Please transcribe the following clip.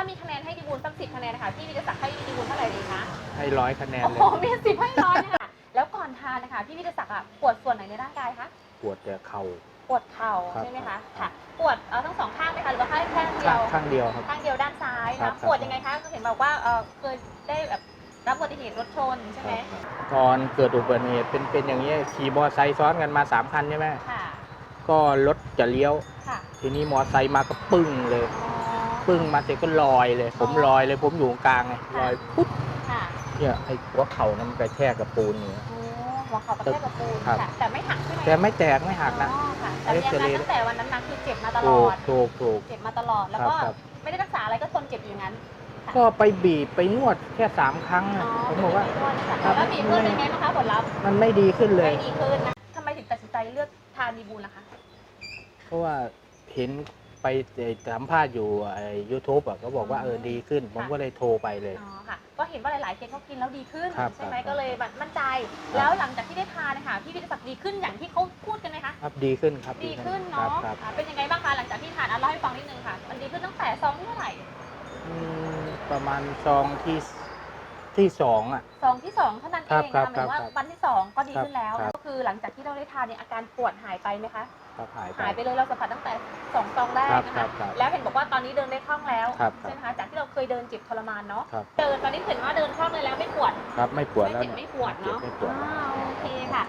ถ้ามีคะแนนให้ดีบูลสักสิบคะแนนนะคะพี่วิทยาศักดิ์ให้ดีบูลเท่าไหร่ดีคะให้ร้อยคะแนนโอ้เลโหยมีสิบให้ร้อยนะคะแล้วก่อนทานนะคะพี่วิทยาศักดิ์อะปวดส่วนไหนในร่างกายคะปวดแต่เข่า ปวดเข่าครับใช่ไหมครัคะบ ค่ะ ปวดเอ่อทั้งสองข้างไหมคะหรือว่าแค่ข้างเดียข้างวข้างเดียวครับ ข้างเดียวด้านซ้ายครันะบครับปวดยังไงคะก็เห็นบอกว่าเออเคยได้แบบรับอุบัติเหตุรถชนใช่ไหมตอนเกิดอุบัติเหตุเป็นเป็นอย่างนี้ยขี่มอเตอร์ไซค์ซ้อนกันมาสามคันใช่ไหมค่ะก็รถจะเลี้ยว ค่ะทีนี้มอเตอร์ไซค์มาก็ปึ้งเลย อ๋อ ปึ้งมาเสร็จก็ลอยเลย ผมอ๋อลอยเลยผมอยู่กลางไงค่ะลอยปุ๊บค่ะเนี่ยไอ้หัวเข่านั้นมันกระแทกกับปูนเนี่ย โอ้หัวเข่ากระแทกกับปูนครับ ค่ะ แต่ไม่หักใช่ไหมแต่ไม่แตกไม่หักนะ อ๋อค่ะแต่มีอาการตั้งแต่วันนั้นนะคือเจ็บมาตลถูอกด ถูกถูก เจ็บมาตลอด แล้วครับก็ครับ ไม่ได้รักษาอะไรก็ทนเจ็บอยู่อย่างนั้นค่ะก็ไปบีบไปนวดแค่สามครั้งอ๋อะอผมบอกว่าเป็นนดนะคะครับ แล้วมีเพื่อนเป็นไงบ้างคะผลลัพธ์มันไม่ดีขึ้นเลย ไม่ดีขึ้นนะทำไมถึงตัดสินใจเลือกทานดีบูลล่ะคะ เพราะว่าเห็น ไปสัมภาษณ์อยู่ไอ้ยูทูบอะก็บอกว่าเออดีขึ้น ผมก็เลยโทรไปเลย อ๋อค่ะ ก็เห็นว่าหลายๆเคสเขากินแล้วดีขึ้น ครับใช่ไหมครับ ก็เลยมั่นใจครับแล้วหลังจากที่ได้ทานนะคะพี่วิทยาศักดิ์ดีขึ้นอย่างที่เขาพูดกันไหมคะ ครับดีขึ้นครับดีขึ้นครับเนาะครับอ่าเป็นยังไงบ้างคะหลังจากที่ทานอะเล่าให้ฟังนิดนึงค่ะ มันดีขึ้นตั้งแต่ซองที่เท่าไหร่ อืมประมาณซองที่ที่สองอะ ซองที่สองเท่านั้นเอครับงครันะบหมายถึงว่าครับวันที่สองก็ดีขึ้นแล้ว ครับ ก็คือหลังจากที่เราได้ทานเนี่ยอาการปวดหายไปไหมคะ ครับหายไป หายไปเลยเราสัมผัสตั้งแต่สองซองแรกนะครัคะบครับแล้วเห็นบอกว่าตอนนี้เดินได้คล่องแล้วครับ ใช่ไหมคะจากที่เราเคยเดินเจ็บทรมานเนาะครับ เดินตอนนี้เห็นว่าเดินคล่องเลยแล้วไม่ปวดครับ ไม่ปวดไม่แล้วเจ็บเนี่ยไม่ปวดเนาะไม่เจ็บไม่ปวด อ่าโอเคค่ะ